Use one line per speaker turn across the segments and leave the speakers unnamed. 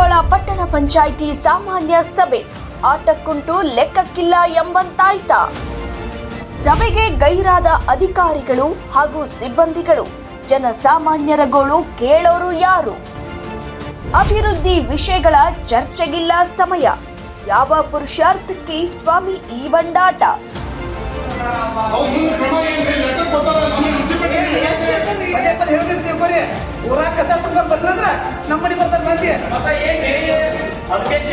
ಕುಂದಗೋಳ ಪಟ್ಟಣ ಪಂಚಾಯಿತಿ ಸಾಮಾನ್ಯ ಸಭೆ. ಆಟಕ್ಕುಂಟು ಲೆಕ್ಕಕ್ಕಿಲ್ಲ ಎಂಬಂತಾಯ್ತ. ಸಭೆಗೆ ಗೈರಾದ ಅಧಿಕಾರಿಗಳು ಹಾಗೂ ಸಿಬ್ಬಂದಿಗಳು. ಜನಸಾಮಾನ್ಯರ ಗೋಳು ಕೇಳೋರು ಯಾರು? ಅಭಿವೃದ್ಧಿ ವಿಷಯಗಳ ಚರ್ಚೆಗಿಲ್ಲ ಸಮಯ. ಯಾವ ಪುರುಷಾರ್ಥಕ್ಕೆ ಸ್ವಾಮಿ ಈ ಬಂಡಾಟ?
ಪದೇ ಪದೇ ಹೇಳ್ತಿರ್ತೀವಿ ಬರೀ ಊರಾಗ ಕಸ ತುಂಬ ಬಂದ್ರ ನಮ್ಮ ಮನೆ ಬರ್ತಾರೆ ಮಂದಿ.
ಅದಕ್ಕೆ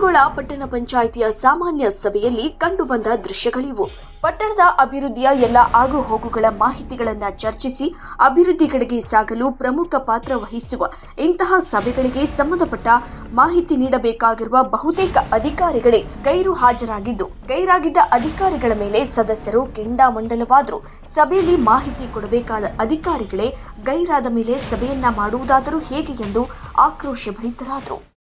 ಕುಂದಗೋಳ ಪಟ್ಟಣ ಪಂಚಾಯಿತಿಯ ಸಾಮಾನ್ಯ ಸಭೆಯಲ್ಲಿ ಕಂಡುಬಂದ ದೃಶ್ಯಗಳಿವು. ಪಟ್ಟಣದ ಅಭಿವೃದ್ಧಿಯ ಎಲ್ಲ ಆಗುಹೋಗುಗಳ ಮಾಹಿತಿಗಳನ್ನ ಚರ್ಚಿಸಿ ಅಭಿವೃದ್ಧಿ ಕಡೆಗೆ ಸಾಗಲು ಪ್ರಮುಖ ಪಾತ್ರ ವಹಿಸುವ ಇಂತಹ ಸಭೆಗಳಿಗೆ ಸಂಬಂಧಪಟ್ಟ ಮಾಹಿತಿ ನೀಡಬೇಕಾಗಿರುವ ಬಹುತೇಕ ಅಧಿಕಾರಿಗಳೇ ಗೈರು ಹಾಜರಾಗಿದ್ದು, ಗೈರಾಗಿದ್ದ ಅಧಿಕಾರಿಗಳ ಮೇಲೆ ಸದಸ್ಯರು ಕೆಂಡಾಮಂಡಲವಾದ್ರು ಸಭೆಯಲ್ಲಿ ಮಾಹಿತಿ ಕೊಡಬೇಕಾದ ಅಧಿಕಾರಿಗಳೇ ಗೈರಾದ ಮೇಲೆ ಸಭೆಯನ್ನ ಮಾಡುವುದಾದರೂ ಹೇಗೆ ಎಂದು ಆಕ್ರೋಶಭರಿತರಾದರು
ಅವರೆಲ್ಲ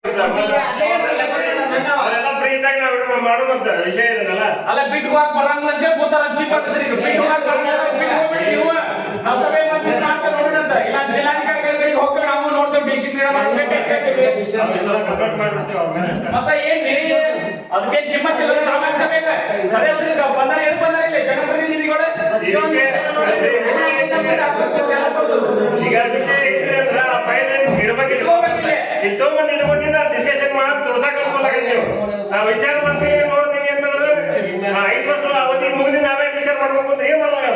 ವಿಷಯ ಇದನ್ನಲ್ಲ?
ಅಲ್ಲ ಬಿಟ್ಟು ಹೋಗಕ್ ಬರಂಗಿಲ್ಲ ಅಂತ ಕೂತಾರ ಚೀಪ್ ಆಫೀಸರ್ ಬಿಟ್ಟು ಹೋಗಕ್ ಬರಂಗಿಲ್ಲ ಬಿಟ್ಟು ಹೋಗ್ಬಿಡಿ ನೀವು. ನಾವು ಸಭೆ ಮತ್ತೆ ಮಾಡ್ತಾ ನೋಡೋಣಂತ ಇಲ್ಲ ಜಿಲ್ಲಾಧಿಕಾರಿಗಳ ಕಡೆಗೆ ಹೋಗ್ತೀವಿ ನಾವು ನೋಡ್ತೇವೆ ಡಿ ಸಿ
ಕಂಪ್ಲೇಂಟ್ ಮಾಡ್ಬಿಡ್ತೀವಿ ಅವ್ರ ಮೇಲೆ.
ಮತ್ತೆ ಏನ್ ಅದಕ್ಕೆ ಅದಕ್ಕೆ ಕಿಮ್ಮತ್ತಿಲ್ಲ ಸಾಮಾನ್ಯ ಸಭೆಗೆ ಸದಸ್ಯರಿಗೆ ಬಂದರೆ ಏನು ಬಂದರೆ ಇಲ್ಲ? ಜನಪ್ರತಿನಿಧಿಗಳು?
ಈಗ ವಿಷಯ ಡಿಸ್ಕಷನ್ ಮಾಡಿ ತೋರ್ಸಕ್ ನೀವು ನಾವು ವಿಚಾರ ಮಾಡ್ತೀವಿ ನೋಡ್ತೀವಿ ಅಂತಂದ್ರೆ ಐದು ವರ್ಷ ಅವಧಿ ಮುಗಿದಿ ನಾವೇ ವಿಚಾರ ಮಾಡ್ಬೇಕು ಅಂತ ಏನ್ ಮಾಡಲ್ಲ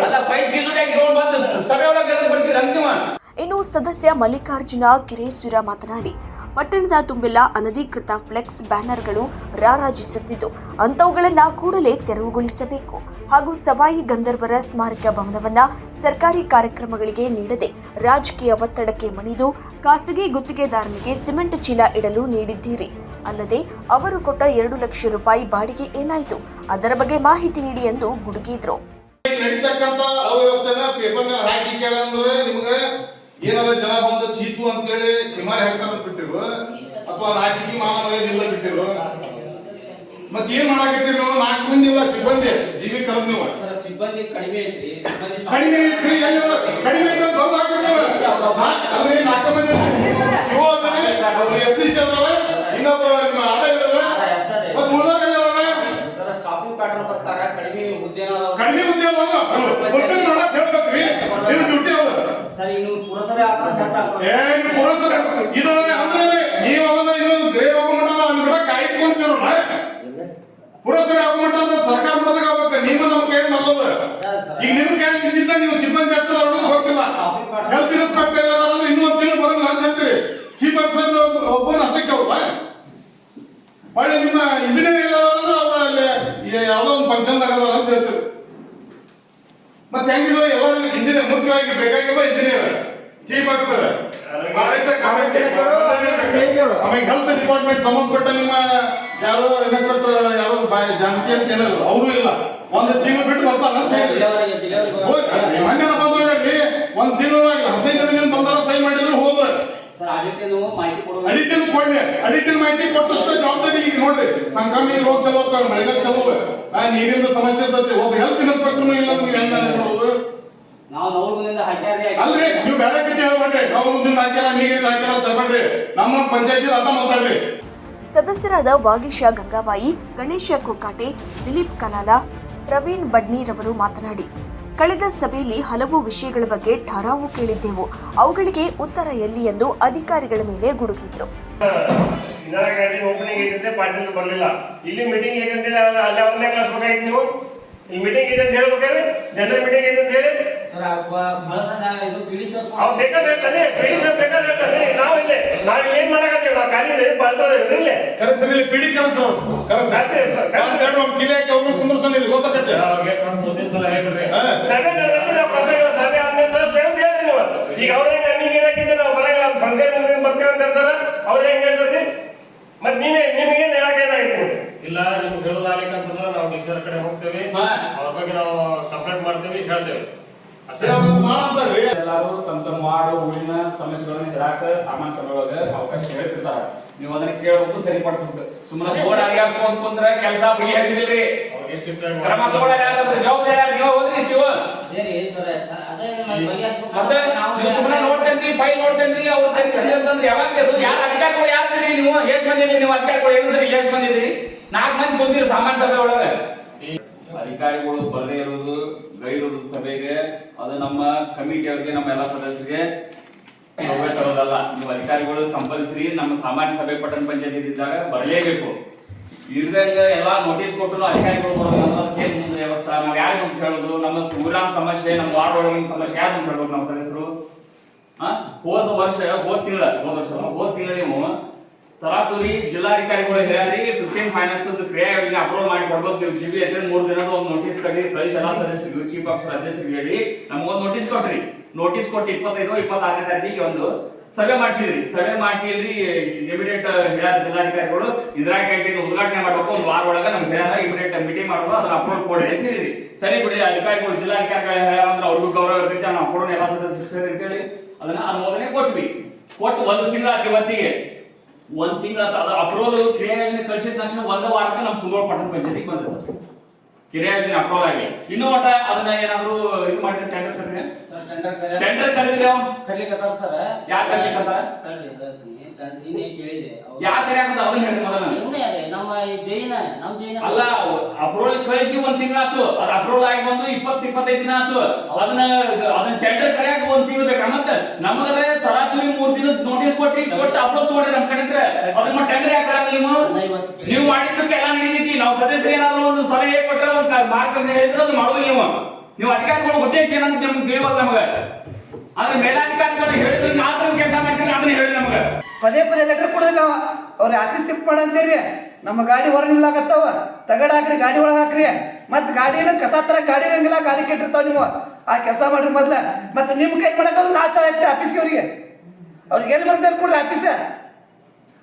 ಇನ್ನು ಸದಸ್ಯ ಮಲ್ಲಿಕಾರ್ಜುನ ಕಿರೇಶ್ವರ ಮಾತನಾಡಿ ಪಟ್ಟಣದ ತುಂಬಿಲ್ಲ ಅನಧಿಕೃತ ಫ್ಲೆಕ್ಸ್ ಬ್ಯಾನರ್ಗಳು ರಾರಾಜಿಸುತ್ತಿದ್ದು, ಅಂಥವುಗಳನ್ನ ಕೂಡಲೇ ತೆರವುಗೊಳಿಸಬೇಕು. ಹಾಗೂ ಸವಾಯಿ ಗಂಧರ್ವರ ಸ್ಮಾರಕ ಭವನವನ್ನ ಸರ್ಕಾರಿ ಕಾರ್ಯಕ್ರಮಗಳಿಗೆ ನೀಡದೆ ರಾಜಕೀಯ ಒತ್ತಡಕ್ಕೆ ಮಣಿದು ಖಾಸಗಿ ಗುತ್ತಿಗೆದಾರನಿಗೆ ಸಿಮೆಂಟ್ ಚೀಲ ಇಡಲು ನೀಡಿದ್ದೀರಿ. ಅಲ್ಲದೆ ಅವರು ಕೊಟ್ಟ ಎರಡು ಲಕ್ಷ ರೂಪಾಯಿ ಬಾಡಿಗೆ ಏನಾಯಿತು? ಅದರ ಬಗ್ಗೆ ಮಾಹಿತಿ ನೀಡಿ ಎಂದು ಗುಡುಗಿದ್ರು.
ಏನಾರ ಜನ ಬಂದು ಚೀತು ಅಂತೇಳಿ ಚಿಮಾರಿ ಹಾಕ್ತಾರ ಬಿಟ್ಟಿರು ಅಥವಾ ರಾಜಕೀಯ ಮಾನವರಿಂದ ಬಿಟ್ಟಿರು. ಮತ್ ಏನ್ ಮಾಡಾಕತ್ತೀರಿ ನೀವು? ನಾಲ್ಕು ಮಂದಿ ಇಲ್ಲ ಸಿಬ್ಬಂದಿ ಜೀವಿ ಕರೆದ್ ನೀವು.
ಸಿಬ್ಬಂದಿ ಕಡಿಮೆ ಐತ್ರಿ
ಕಡಿಮೆ ಐತ್ರಿ? ಕಡಿಮೆ ಐತ್ರಿ ಅಂತ ಹೌದು ಹಾಕ್ರಿ ನೀವು. ನಾ- ಅಲ್ರಿ ನಾಲ್ಕು ಮಂದಿ ಎಸ್ ಡಿ ಸಿ ಅದಾವ ಇನ್ನೊಬ್ಬರು ನಿಮ್ಮ ಆಟ ಇದಾವೆ ಮತ್ ಉಳ್ದವ್ರು ಎಲ್ಲಿ ಅದಾವೆ?
ಸರ್ ಸ್ಟಾಪಿಂಗ್ ಪ್ಯಾಟರ್ನ್ ಪ್ರಕಾರ ಕಡಿಮೆ ಹುದ್ದೆನ ಅದಾವ.
ಕಡಿಮೆ ಉದ್ಯೋಗ ಒಟ್ಟು ನೋಡಕ್ ಹೇಳ್ಬೇಕ್ರಿ ನಿಮ್ ಡ್ಯೂಟಿ ಹೌದು
ಸರ್ ಇನ್ನು ಪುರಸಭೆ ಆಕಾರ ಹೆಚ್ಚಾಗ್ತದೆ
ಏನು ಪುರಸ್ಕಾರ ಇದು ಅಂದ್ರೆ ನೀವು ಅವನ್ನ ಇನ್ನೊಂದು ಪುರಸ್ಕಾರ ಹೋಗ್ಮಟ ಅಂದ್ರೆ ಸರ್ಕಾರ ಮಾಡೋದಕ್ಕೆ ಆಗ್ಬೇಕು ನೀವು ನಮ್ಮ ಕೈ ನಲ್ಲದ ಈಗ ನಿಮ್ ಕೈ ನೀವು ಸಿಬ್ಬಂದಿ ಹತ್ತಿರ ಅವ್ರನ್ನ ಹೋಗ್ತಿಲ್ಲ ಹೆಲ್ತ್ ಇನ್ಸ್ಪೆಕ್ಟರ್ ಇದಾರಲ್ಲ ಇನ್ನೂ ಅಂತ ಹೇಳ್ತೀರಿ. ಚೀಫ್ ಆಫೀಸರ್ ಅಷ್ಟಕ್ಕೆ ಅವ್ರ ಹೊಳ್ಳಿ ನಿಮ್ಮ ಇಂಜಿನಿಯರ್ ಇದಾರಲ್ಲ ಅವ್ರ ಅಲ್ಲಿ ಯಾವುದೋ ಒಂದು ಫಂಕ್ಷನ್ ಅಂತ ಹೇಳ್ತೀರಿ. ಮತ್ತೆ ಹೆಂಗಿದ್ರು? ಎಲ್ಲರೂ ಇಂಜಿನಿಯರ್ ಮುಖ್ಯವಾಗಿ ಬೇಕಾಗಿರೋ ಇಂಜಿನಿಯರ್ ಚೀಫ್ ಆಫೀಸರ್ ಆಮೇಲೆ ಹೆಲ್ತ್ ಡಿಪಾರ್ಟ್ಮೆಂಟ್ ಸಂಬಂಧಪಟ್ಟ ನಿಮ್ಮ ಯಾರೋ ಇನ್ಸ್ಪೆಕ್ಟರ್ ಯಾರೋ ಜಾನಕಿ ಅಂತ ಏನಾದ್ರು ಅವರು ಇಲ್ಲ. ಒಂದು ಸ್ಕೀಮ್ ಬಿಟ್ಟು ಬರ್ತಾರ ಅಂತ ಹೇಳಿದ್ರು ಒಂದ್ ತಿಂಗಳು ಹದಿನೈದು ದಿನ ಬಂದಾರ ಸೈ ಮಾಡಿದ್ರು ಹೋದ್ರ. ಅಡಿಟಿಲ್ ಕೊಡ್ಲಿ. ಅಡಿಟಿಲ್ ಮಾಹಿತಿ ಕೊಟ್ಟಷ್ಟು ಜವಾಬ್ದಾರಿ ಈಗ ನೋಡ್ರಿ. ಸಂಕ್ರಮಣ ರೋಗ ಚಲೋ ಮಳೆಗಾಲ ಚಲೋ ಆ ನೀರಿಂದ ಸಮಸ್ಯೆ ಇರ್ತೈತಿ. ಒಬ್ಬ ಹೆಲ್ತ್ ಇನ್ಸ್ಪೆಕ್ಟರ್ ಇಲ್ಲ ಹೆಂಗ ನೋಡೋದು
ನಾವು ನವರ್ಗುಂದಿಂದ ಹಾಕ್ಯಾರ್ರಿ
ಅಲ್ರಿ ನೀವು ಬೇರೆ ಕತೆ ಹೇಳ್ಬೇಡ್ರಿ ನಾವು ಮುಂದಿನ ಹಾಕ್ಯಾರ ನೀರಿನ ಹಾಕ್ಯಾರ ತಗೊಳ್ರಿ ನಮ್ಮ ಪಂಚಾಯತಿ ಅರ್ಥ ಮಾತಾಡ್ರಿ
ಸದಸ್ಯರಾದ ವಾಗೀಶ ಗಂಗಾವಾಯಿ ಗಣೇಶ ಕೋಕಾಟೆ ದಿಲೀಪ್ ಕಲಾಲ ಪ್ರವೀಣ್ ಬಡ್ನೀರವರು ಮಾತನಾಡಿ ಕಳೆದ ಸಭೆಯಲ್ಲಿ ಹಲವು ವಿಷಯಗಳ ಬಗ್ಗೆ ಠರಾವು ಕೇಳಿದ್ದೆವು. ಅವುಗಳಿಗೆ ಉತ್ತರ ಎಲ್ಲಿ ಎಂದು ಅಧಿಕಾರಿಗಳ ಮೇಲೆ ಗುಡುಗಿದ್ರು.
ಇಂದಿರಾ ಗಾಂಧಿ ಓಪನಿಂಗ್ ಐತಂತೆ ಪಾಟೀಲ್ ಬರಲಿಲ್ಲ. ಇಲ್ಲಿ ಮೀಟಿಂಗ್ ಐತಂತೆ ಅಲ್ಲಿ ಅವ್ರನ್ನೇ ಕಳಿಸ್ಬೇಕಾಗಿತ್ತು ನೀವು? ಈ ಮೀಟಿಂಗ್ ಇದೆ ಅಂತ ಹೇಳ್ಬೇಕಾದ್ರೆ ಜನರಲ್ ಮೀಟಿಂಗ್ ಇದೆ ಅಂತ ಹೇಳಿ.
ಸರ್ ಇದು ಬಿಡಿ ಸರ್
ಅವ್ರು ಬೇಕಾದ್ರೆ ಹೇಳ್ತಾನೆ ಪಿಡಿ ಸರ್ ಬೇಕಾದ್ರೆ ಹೇಳ್ತಾನೆ ನಾವು ಇಲ್ಲೇ ನಾವು ಏನ್ ಮಾಡಕತ್ತೀವಿ ನಾವು ಕಾಲಿದೆ
ಕರೆಸ್ರಿ ಇಲ್ಲಿ. ಪಿಡಿ ಕೆಲಸ ಕರೆಸ್ರಿ ಒಂದು ಕುಂದ್ರಸಲ್ಲ ಇಲ್ಲಿ ಗೊತ್ತಾಗತ್ತೆ. ಹಾ.
ಸಭೆ ನಡೆದ್ರೆ ನಾವು ಪತ್ರಗಳ ಸಭೆ ಆದ್ಮೇಲೆ ಅಂತ ಹೇಳ್ರಿ ನೀವು. ಈಗ ಅವ್ರೇ ಟೈಮಿಂಗ್ ನಾವು ಬರಲ್ಲ ಫಂಕ್ಷನ್ ಬರ್ತೇವೆ ಅಂತ ಹೇಳ್ತಾರ. ಅವ್ರೇ ಹೆಂಗ್ ಹೇಳ್ತಾರೆ? ಮತ್ ನೀವೇ ಏನಾಗಿದೆ
ಇಲ್ಲ ನಿಮ್ಗೆ ಹೇಳೋದಾಗಂತಂದ್ರೆ ಅಂತಂದ್ರೆ ನಾವು ಡಿಕ್ಷನರಿ ಕಡೆ ಹೋಗ್ತೇವೆ. ಅವ್ರ ಬಗ್ಗೆ ನಾವು ಕಂಪ್ಲೇಂಟ್ ಮಾಡ್ತೇವೆ ಹೇಳ್ತೇವೆ.
ಎಲ್ಲಾರು ತಮ್ಮ ತಮ್ಮ ಮಾಡು ಊರಿನ ಸಮಸ್ಯೆಗಳನ್ನ ಹೇಳಾಕ ಸಾಮಾನ್ಯ ಸಭೆಯೊಳಗ ಅವಕಾಶ ಹೇಳ್ತಿರ್ತಾರ
ನೀವು ಅದನ್ನ ಕೇಳಬೇಕು ಸರಿಪಡಿಸ್ಬೇಕು. ಸುಮ್ಮನೆ ಬೋರ್ಡ್ ಅಡಿಯಾಡ್ಸ್ಕೊಂಡ್ ಕುಂದ್ರೆ ಕೆಲಸ ಬಗೆಹರಿದಿಲ್ರಿ
ಅವ್ರಿಗೆ ಎಷ್ಟು ಇಷ್ಟ
ಕ್ರಮ ಜವಾಬ್ದಾರಿ ಯಾರು ನೀವು ಹೋದ್ರಿ ಶಿವ.
ಅದೇ ರೀ ಸರ್ ಸ- ಅದೇ ಬಗೆಹರಿಸ್ಬೇಕು.
ಮತ್ತೆ
ನಾವು
ನೀವು ಸುಮ್ಮನೆ ನೋಡ್ತೇನ್ರಿ ಫೈಲ್ ನೋಡ್ತೇನ್ರಿ ಅವ್ರ ಸರಿ ಅಂತಂದ್ರೆ ಯಾವಾಗ ಯಾರು ಅಧಿಕಾರಿಗಳು ಯಾರು ನೀವು ಎಷ್ಟು ಬಂದಿದ್ರಿ ನೀವು ಅಧಿಕಾರಿಗಳು ಏನು ಸರಿ ಎಷ್ಟು ಬಂದಿದ್ರಿ ನಾಲ್ಕು ಮಂದಿ ಬಂದಿರ ಸಾಮಾನ್ಯ ಸಭೆ ಒಳಗೆ. ಅಧಿಕಾರಿಗಳು ಬರದೇ ಇರೋದು ಗೈರು ಸಭೆಗೆ. ಅದು ನಮ್ಮ ಕಮಿಟಿ ಅವ್ರಿಗೆ, ನಮ್ಮ ಎಲ್ಲ ಸದಸ್ಯರಿಗೆ ಸಭೆ ತರೋದಲ್ಲ. ನೀವು ಅಧಿಕಾರಿಗಳು ಕಂಪಲ್ಸರಿ ನಮ್ಮ ಸಾಮಾನ್ಯ ಸಭೆ ಪಟ್ಟಣ ಪಂಚಾಯತ್ ಇದ್ದಾಗ ಬರಲೇಬೇಕು. ಇರ್ದಂಗ ಎಲ್ಲಾ ನೋಟಿಸ್ ಕೊಟ್ಟು ಅಧಿಕಾರಿಗಳು ವ್ಯವಸ್ಥೆ. ನಾವು ಯಾರು ಅಂತ ಹೇಳೋದು? ನಮ್ಮ ಸುಗ್ರಾಮ ಸಮಸ್ಯೆ, ನಮ್ಮ ವಾರ್ಡ್ ಒಳಗಿನ ಸಮಸ್ಯೆ ಯಾರು ಅಂತ ಹೇಳ್ಬೇಕು ನಮ್ಮ ಸದಸ್ಯರು? ಹೋದ ವರ್ಷ, ಹೋದ ತಿಂಗಳ, ಹೋದ ವರ್ಷ ಹೋದ ತಿಂಗಳ ನೀವು ತಲಾಟೂರಿ ಜಿಲ್ಲಾಧಿಕಾರಿಗಳು ಹೇಳಿ ಫಿಫ್ಟೀನ್ ಫೈನಾನ್ಸ್ ಕ್ರಿಯಾ ಯೋಜನೆ ಅಪ್ರೂವ್ ಮಾಡಿ ಕೊಡ್ಬೇಕು. ನೀವು ಜಿಬಿ ಎದ್ರೆ ಮೂರು ದಿನದ ಒಂದು ನೋಟಿಸ್ ಕಡಿ ಪ್ರದೇಶ ಎಲ್ಲ ಸದಸ್ಯರು ಚೀಫ್ ಆಫ್ ಅಧ್ಯಕ್ಷರಿಗೆ ಹೇಳಿ, ನಮಗೊಂದು ನೋಟಿಸ್ ಕೊಟ್ರಿ. ನೋಟಿಸ್ ಕೊಟ್ಟು ಇಪ್ಪತ್ತೈದು, ಇಪ್ಪತ್ತಾರನೇ ತಾರೀಕಿಗೆ ಒಂದು ಸಭೆ ಮಾಡಿಸಿದ್ರಿ. ಸಭೆ ಮಾಡಿಸಿ ಇಲ್ಲಿ ಇಮಿಡಿಯೇಟ್ ಹೇಳ್ಯಾರ ಜಿಲ್ಲಾಧಿಕಾರಿಗಳು, ಇಂದಿರಾ ಕ್ಯಾಂಟೀನ್ ಉದ್ಘಾಟನೆ ಮಾಡಬೇಕು, ಒಂದು ವಾರ ಒಳಗೆ ನಮ್ಗೆ ಹೇಳ್ಯಾರ ಇಮಿಡಿಯೇಟ್ ಮೀಟಿಂಗ್ ಮಾಡ್ಬೇಕು, ಅದನ್ನ ಅಪ್ರೂವ್ ಕೊಡಿ ಅಂತ ಹೇಳಿದ್ರಿ. ಸರಿ ಬಿಡಿ ಅಧಿಕಾರಿಗಳು, ಜಿಲ್ಲಾಧಿಕಾರಿಗಳು ಹೇಳ್ಯಾರ ಅಂದ್ರೆ ಅವ್ರಿಗೂ ಗೌರವ ಇರ್ತೈತೆ, ನಾವು ಕೊಡೋಣ, ಎಲ್ಲ ಸದಸ್ಯರು ಅಂತೇಳಿ ಅದನ್ನ ಅನುಮೋದನೆ ಕೊಟ್ವಿ. ಕೊಟ್ಟು ಒಂದು ತಿಂಗಳ ಇವತ್ತಿಗೆ. ಒಂದ್ ತಿಂಗಳ ಅದ ಅಪ್ರೂವಲ್ ಕ್ರಿಯಾ ಯೋಜನೆ ಕಳಿಸಿದ ತಕ್ಷಣ ಒಂದೇ ವಾರಕ್ಕೆ ನಮ್ ಕುಂದೋಳ ಪಟ್ಟಣ ಪಂಚಾಯತಿಗೆ ಬಂದ ಕ್ರಿಯಾ ಯೋಜನೆ ಅಪ್ರೂವಲ್ ಆಗಿ. ಇನ್ನೂ ಒಟ್ಟ ಅದನ್ನ ಏನಾದ್ರು ಇದು ಮಾಡಿದ್ರೆ ಟೆಂಡರ್ ಕರೆದ್ರೆ
ಸರ್ ಟೆಂಡರ್ ಕರೆ-
ಟೆಂಡರ್ ಕರೆದಿಲ್ಲ
ಕರೀಲಿಕತ್ತಾರ ಸರ್.
ಯಾಕೆ ಕರೀಲಿಕತ್ತಾರ?
ನಿನ್ನೆ ಕೇಳಿದೆ.
ಹೇಳಿ ಮೊದಲ ನಾನು.
ನಮ್ಮ ಜೈನ ನಮ್ಮ ಜೈನ.
ಅಲ್ಲ ಅಪ್ರೂವಲ್ ಕಳಿಸಿ ಒಂದ್ ತಿಂಗಳಾತು ಅದ್ ಅಪ್ರೂವಲ್ ಆಗಿ ಬಂದು ಇಪ್ಪತ್ ಇಪ್ಪತ್ತೈದು ದಿನ ಆತು ಅದನ್ನ ಅದನ್ನ ಟೆಂಡರ್ ಕರೆಯಾಕ ಒಂದ್ ತಿಂಗಳು ಬೇಕಾ? ಮತ್ತೆ ನಮಗರೆ ತರಾತುರಿ ಮೂರ್ ದಿನ ನೋಟಿಸ್ ಕೊಟ್ಟಿ ಕೊಟ್ಟು ಅಪ್ರೂವ್ ತಗೊಂಡ್ರಿ ನಮ್ಮ ಕಡೆ ಇದ್ರೆ ಅದನ್ನ ಟೆಂಡರ್ ಯಾಕೆ ಕರೆಯಲ್ಲ ನೀವು. ನೀವು ಮಾಡಿದ್ದಕ್ಕೆ ಎಲ್ಲ ನಡೀತೈತಿ. ನಾವು ಸದಸ್ಯರು ಏನಾದ್ರು ಒಂದು ಸಲಹೆ ಕೊಟ್ಟರೆ ಒಂದು ಮಾರ್ಗದರ್ಶನ ಹೇಳಿದ್ರೆ ಅದು ಮಾಡೋದು ನೀವು. ನೀವು ಅಧಿಕಾರಿಗಳ ಉದ್ದೇಶ ಏನಂತ ನಿಮ್ಗೆ ತಿಳಿವಲ್ಲ ನಮಗೆ? ಆದ್ರೆ ಮೇಲಾಧಿಕಾರಿಗಳು ಹೇಳಿದ್ರೆ ಮಾತ್ರ ಕೆಲಸ ಅದನ್ನ ಹೇಳಿ
ಪದೇ ಪದೇ ಲೆಟರ್ ಕೊಡೋದಿಲ್ಲ ಅವ. ಅವ್ರ ಆಫೀಸ್ ಶಿಫ್ಟ್ ಮಾಡಂತೀರಿ ನಮ್ಮ ಗಾಡಿ ಹೊರಗಿಲ್ಲ ನಿಲ್ಲಾಕತ್ತಾವ. ತಗಡ ಹಾಕ್ರಿ, ಗಾಡಿ ಒಳಗೆ ಹಾಕ್ರಿ. ಮತ್ತೆ ಗಾಡಿನ ಕಸ ತರ ಗಾಡಿ ಇರಂಗಿಲ್ಲ, ಗಾಡಿ ಕೆಟ್ಟಿರ್ತಾವ ನೀವು. ಆ ಕೆಲಸ ಮಾಡ್ರಿ ಮೊದ್ಲ. ಮತ್ತೆ ನಿಮ್ ಕೈ ಮಾಡಕ್ಕೆ ಲಾಚ ಐತಿ ಆಫೀಸ್ಗೆ ಅವ್ರಿಗೆ. ಅವ್ರಿಗೆ ಎಲ್ಲಿ ಬರ್ತಾರೆ ಕೊಡ್ರಿ ಆಫೀಸ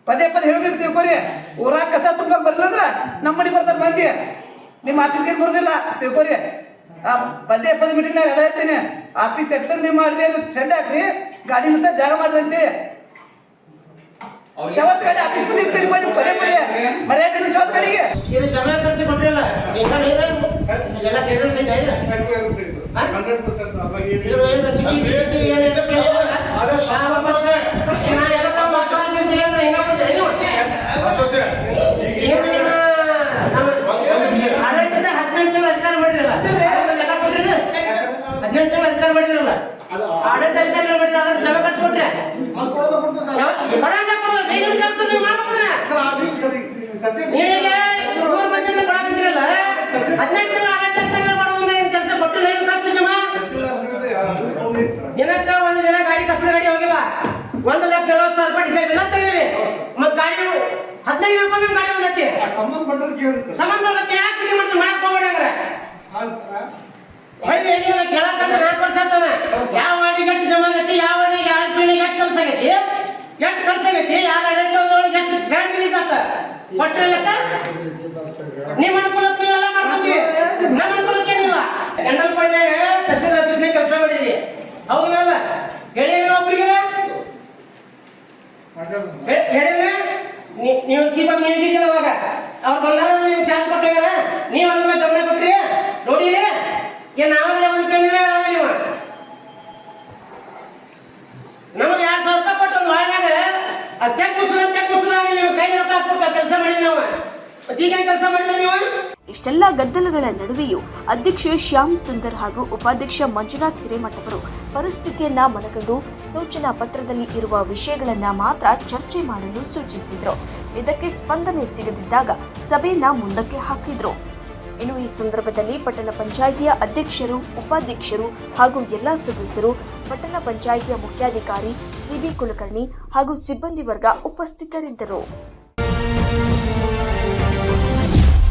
ಪದೇ ಪದೇ ಹೇಳಿದಿರ್ತೀವಿ ತಿಳ್ಕೊರಿ. ಊರಾಗ ಕಸ ತುಂಬ ಬರ್ಲಂದ್ರ ನಮ್ಮ ಮನೆಗೆ ಬರ್ತಾರೆ ಮಂದಿ. ನಿಮ್ಮ ಆಫೀಸ್ಗೆ ಬರೋದಿಲ್ಲ, ತಿಳ್ಕೊರಿ. ಆ ಪದೇ ಪದೇ ಮೀಟಿಂಗ್ನಾಗ ಅದ ಹೇಳ್ತೀನಿ ಆಫೀಸ್ ಎಕ್ತರ್ ನೀವು ಮಾಡ್ರಿ ಅದು ಶೆಡ್ ಹಾಕ್ರಿ. ಗಾಡಿ ಸಹ ಜಾಗ ಮಾಡ್ರಿ ಅಂತೀವಿ ಶವತ್ ಕಡೆ ಆಫೀಸ್ ಬಂದು ಇರ್ತೀರಿ ಬನ್ನಿ ಪದೇ ಪದೇ ಮರ್ಯಾದೆ ಶವತ್ ಕಡೆಗೆ.
ಇದು ಜಮಾ ಖರ್ಚು ಕೊಟ್ಟಿರಲ್ಲ ಎಲ್ಲ ಕ್ರೆಡಿಟ್ಸ್ ಇದೆ? ಇದು ಏನು ರಸೀದಿ ಏನು ಇದು ಕೇಳಿಲ್ಲ. ಶಾವ ಪಕ್ಷ, ನಾ ಎಲ್ಲ ತಾವು ಮಕ್ಕಳು ಅಂತಿದ್ದೀರಿ ಅಂದ್ರೆ ಹೆಂಗ ಮಾಡ್ತೀರಿ ನೀವು?
ಸಂತೋಷ ಈಗ
ಏನು ನಿಮ್ಮ ನಮ್ಮ
ಒಂದ್ ನಿಮಿಷ.
ಆಡಳಿತದ ಹದಿನೆಂಟು ತಿಂಗಳು ಅಧಿಕಾರ ಮಾಡಿರಲ್ಲ ಲೆಕ್ಕ ಕೊಟ್ಟಿರಿ ಹದಿನೆಂಟು ತಿಂಗಳು ಅಧಿಕಾರ ಮಾಡಿರಲ್ಲ ಆಡಳಿತ ಅಧಿಕಾರಿಗಳು ಮಾಡಿದ್ರೆ ಅದ್ರ ಜಮಾ ಖರ್ಚು ಕೊಟ್ರೆ ಯಾವ- ಬಡ ಅಂತ ಕೊಡೋದು, ಕೈಗೊಂದು ಕೆಲಸ ನೀವು ಮಾಡ್ಬೇಕಂದ್ರೆ. ನೀವೀಗ ಮೂರು ಮಂದಿಯಿಂದ ಕೊಡಾಕತ್ತೀರಲ್ಲ ಹದಿನೆಂಟು ತಿಂಗಳು ಆಡಳಿತ ಅಧಿಕಾರಿಗಳು ಮಾಡೋ ಮುಂದೆ ಏನ್ ಕೆಲಸ ಕೊಟ್ಟಿಲ್ಲ ಏನು ಖರ್ಚು ಜಮಾ ದಿನಕ್ಕ ಒಂದು ದಿನ ಗಾಡಿ ಕಸದ ಗಾಡಿ ಹೋಗಿಲ್ಲ. ಒಂದು ಲಕ್ಷ ನಲವತ್ತು ಸಾವಿರ ರೂಪಾಯಿ ಡಿಸೈಡ್ ಇಲ್ಲ ತೆಗೆದಿರಿ ಮತ್ ಗಾಡಿ ಹದಿನೈದು ರೂಪಾಯಿ ಮಾಡಿ ಒಂದೈತಿ ಬಂದೈತಿ ಸಂಬಂಧ ಮತ್ತೆ ಯಾಕೆ ಬಿಡಿ ಮಾಡ್ತಾರೆ ಮಾಡಕ್ ಹೋಗ್ಬೇಡಂಗ್ರೆ ಹೊಳ್ಳಿ ನೀವು ಕೇಳಕ್ಕಂತ ನಾಲ್ಕು ವರ್ಷ ಆತನ ಯಾವ ವಾರ್ಡಿಗೆ ಎಷ್ಟು ಜಮಾ ಆಗೈತಿ ಯಾವ ವಾರ್ಡಿಗೆ ಯಾವ ಪೀಳಿಗೆ ಎಷ್ಟು ಕೆಲಸ ಆಗೈತಿ ಎಷ್ಟು ಕೆಲಸ ಆಗೈತಿ ಯಾವ ಆಡಳಿತದೊಳಗೆ ಎಷ್ಟು ಗ್ರ್ಯಾಂಡ್ ರಿಲೀಸ್ ಆತ ಕೊಟ್ಟರೆ ಲೆಕ್ಕ ನಿಮ್ಮ ಅನುಕೂಲಕ್ಕೆ ನೀವೆಲ್ಲ ಮಾಡ್ಕೊಂತೀವಿ ನಮ್ಮ ಅನುಕೂಲಕ್ಕೆ ಏನಿಲ್ಲ. ಗಂಡಲ್ ತಹಸೀಲ್ ಆಫೀಸ್ನಾಗ ಕೆಲಸ ಮಾಡಿದ್ರಿ ಹೌದಲ್ಲ ಹೇಳಿದ್ರೆ ಒಬ್ರಿಗೆ ಹೇಳಿದ್ರೆ ನೀವು ಚೀಫ್ ನೀವು ಇದ್ದಿದ್ದಿಲ್ಲ ಅವಾಗ ಅವ್ರು ಬಂದಾಗ ನೀವು ಚಾರ್ಜ್ ಕೊಟ್ಟೋಗ್ಯಾರ ನೀವು ಅದ್ರ ಮೇಲೆ ಗಮನ ಕೊಟ್ರಿ ನೋಡಿರಿ ಏನ್ ನಾವೇ ಒಂದು ಕೇಳಿದ್ರೆ ಹೇಳಲ್ಲ ನೀವು ನಮಗೆ ಎರಡು ಸಾವಿರ ರೂಪಾಯಿ ಕೊಟ್ಟು ಒಂದು ವಾರ್ಡ್ನಾಗ ಅದು ಚೆಕ್ ಮುಚ್ಚದ ಚೆಕ್ ಮುಚ್ಚದಾಗ ನೀವು ಕೈ ರೊಕ್ಕ ಹಾಕ್ಬಿಟ್ಟು ಕೆಲಸ ಮಾಡಿದ್ವಿ ನಾವು ಮತ್ತೆ ಈಗ ಕೆಲಸ ಮಾಡಿದ್ರೆ ನೀವು
ಇಷ್ಟೆಲ್ಲ ಗದ್ದಲಗಳ ನಡುವೆಯೂ ಅಧ್ಯಕ್ಷ ಶ್ಯಾಮ್ ಸುಂದರ್ ಹಾಗೂ ಉಪಾಧ್ಯಕ್ಷ ಮಂಜುನಾಥ್ ಹಿರೇಮಠ ಅವರು ಪರಿಸ್ಥಿತಿಯನ್ನ ಮನಗಂಡು ಸೂಚನಾ ಪತ್ರದಲ್ಲಿ ಇರುವ ವಿಷಯಗಳನ್ನ ಮಾತ್ರ ಚರ್ಚೆ ಮಾಡಲು ಸೂಚಿಸಿದ್ರು. ಇದಕ್ಕೆ ಸ್ಪಂದನೆ ಸಿಗದಿದ್ದಾಗ ಸಭೆಯನ್ನ ಮುಂದಕ್ಕೆ ಹಾಕಿದ್ರು. ಇನ್ನು ಈ ಸಂದರ್ಭದಲ್ಲಿ ಪಟ್ಟಣ ಪಂಚಾಯಿತಿಯ ಅಧ್ಯಕ್ಷರು, ಉಪಾಧ್ಯಕ್ಷರು ಹಾಗೂ ಎಲ್ಲಾ ಸದಸ್ಯರು, ಪಟ್ಟಣ ಪಂಚಾಯಿತಿಯ ಮುಖ್ಯಾಧಿಕಾರಿ ಸಿಬಿ ಕುಲಕರ್ಣಿ ಹಾಗೂ ಸಿಬ್ಬಂದಿ ವರ್ಗ ಉಪಸ್ಥಿತರಿದ್ದರು.